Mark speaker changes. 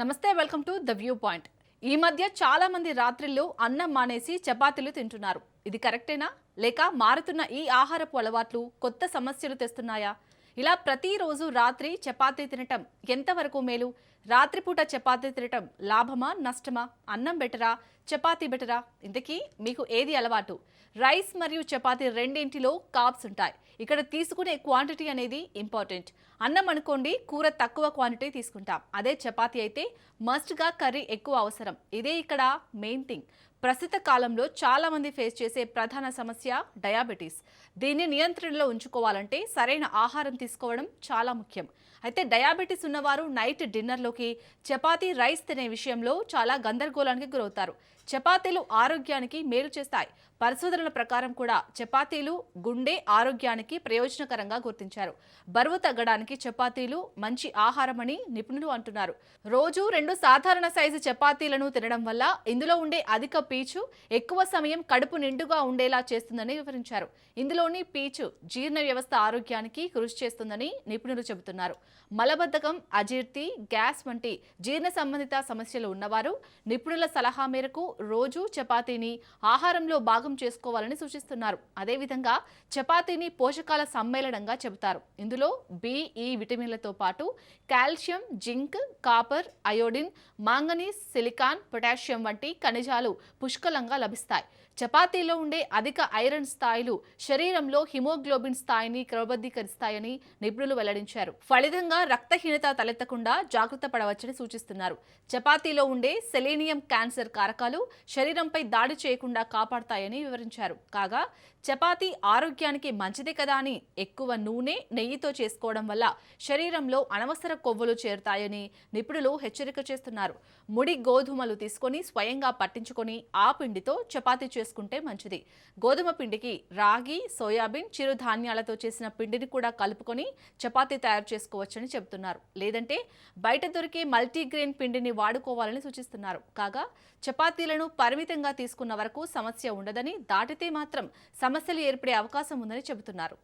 Speaker 1: నమస్తే welcome to the view point. ఈ మధ్య చాలా మంది రాత్రిళ్ళు అన్నం మానేసి చపాతీలు తింటున్నారు. ఇది కరెక్టేనా? లేక మారుతున్న ఈ ఆహారపు అలవాట్లు కొత్త సమస్యలు తెస్తున్నాయా? ఇలా ప్రతిరోజు రాత్రి చపాతీ తినటం ఎంతవరకు మేలు? రాత్రిపూట చపాతీ తినటం లాభమా నష్టమా? అన్నం బెటరా చపాతీ బెటరా? ఇంతకీ మీకు ఏది అలవాటు? రైస్ మరియు చపాతీ రెండింటిలో కాప్స్ ఉంటాయి. ఇక్కడ తీసుకునే క్వాంటిటీ అనేది ఇంపార్టెంట్ అన్నం అనుకోండి కూర తక్కువ క్వాంటిటీ తీసుకుంటాం. అదే చపాతీ అయితే మస్ట్గా కర్రీ ఎక్కువ అవసరం. ఇదే ఇక్కడ మెయిన్ థింగ్ ప్రస్తుత కాలంలో చాలా మంది ఫేస్ చేసే ప్రధాన సమస్య డయాబెటీస్. దీన్ని నియంత్రణలో ఉంచుకోవాలంటే సరైన ఆహారం తీసుకోవడం చాలా ముఖ్యం. అయితే డయాబెటీస్ ఉన్నవారు నైట్ డిన్నర్లోకి చపాతీ రైస్ తినే విషయంలో చాలా గందరగోళానికి గురవుతారు. చపాతీలు ఆరోగ్యానికి మేలు చేస్తాయి. పరిశోధనల ప్రకారం కూడా చపాతీలు గుండె ఆరోగ్యానికి ప్రయోజనకరంగా గుర్తించారు. బరువు తగ్గడానికి చపాతీలు మంచి ఆహారమని నిపుణులు అంటున్నారు. రోజు రెండు సాధారణ సైజు చపాతీలను తినడం వల్ల ఇందులో ఉండే అధిక పీచు ఎక్కువ సమయం కడుపు నిండుగా ఉండేలా చేస్తుందని వివరించారు. ఇందులోని పీచు జీర్ణ వ్యవస్థ ఆరోగ్యానికి కృషి చేస్తుందని నిపుణులు చెబుతున్నారు. మలబద్ధకం అజీర్తి గ్యాస్ వంటి జీర్ణ సంబంధిత సమస్యలు ఉన్నవారు నిపుణుల సలహా మేరకు రోజు చపాతీని ఆహారంలో భాగం చేసుకోవాలని సూచిస్తున్నారు. అదేవిధంగా చపాతీని పోషకాల సమ్మేళనంగా చెబుతారు. ఇందులో బిఈ విటమిన్లతో పాటు calcium zinc copper iodine manganese silicon potassium వంటి ఖనిజాలు పుష్కలంగా లభిస్తాయి. చపాతీలో ఉండే అధిక ఐరన్ స్థాయిలు శరీరంలో హిమోగ్లోబిన్ స్థాయిని క్రమబద్ధీకరిస్తాయని నిపుణులు వెల్లడించారు. ఫలితంగా రక్తహీనత తలెత్తకుండా జాగ్రత్త పడవచ్చని సూచిస్తున్నారు. చపాతీలో ఉండే సెలీనియం క్యాన్సర్ కారకాలు శరీరంపై దాడి చేయకుండా కాపాడతాయని వివరించారు. కాగా చపాతీ ఆరోగ్యానికి మంచిదే కదా అని ఎక్కువ నూనె నెయ్యితో చేసుకోవడం వల్ల శరీరంలో అనవసర కొవ్వులు చేరుతాయని నిపుణులు హెచ్చరిక చేస్తున్నారు. ముడి గోధుమలు తీసుకొని స్వయంగా పట్టించుకొని ఆ పిండితో చపాతీ చేసుకుంటే మంచిది. గోధుమ పిండికి రాగి సోయాబీన్ చిరుధాన్యాలతో చేసిన పిండిని కూడా కలుపుకొని చపాతీ తయారు చేసుకోవచ్చని చెబుతున్నారు. లేదంటే బయట దొరికే మల్టీగ్రెయిన్ పిండిని వాడుకోవాలని సూచిస్తున్నారు. కాగా చపాతీలను పరిమితంగా తీసుకున్న వరకు సమస్య ఉండదని దాటితే మాత్రం సమస్యలు ఏర్పడే అవకాశం ఉందని చెబుతున్నారు.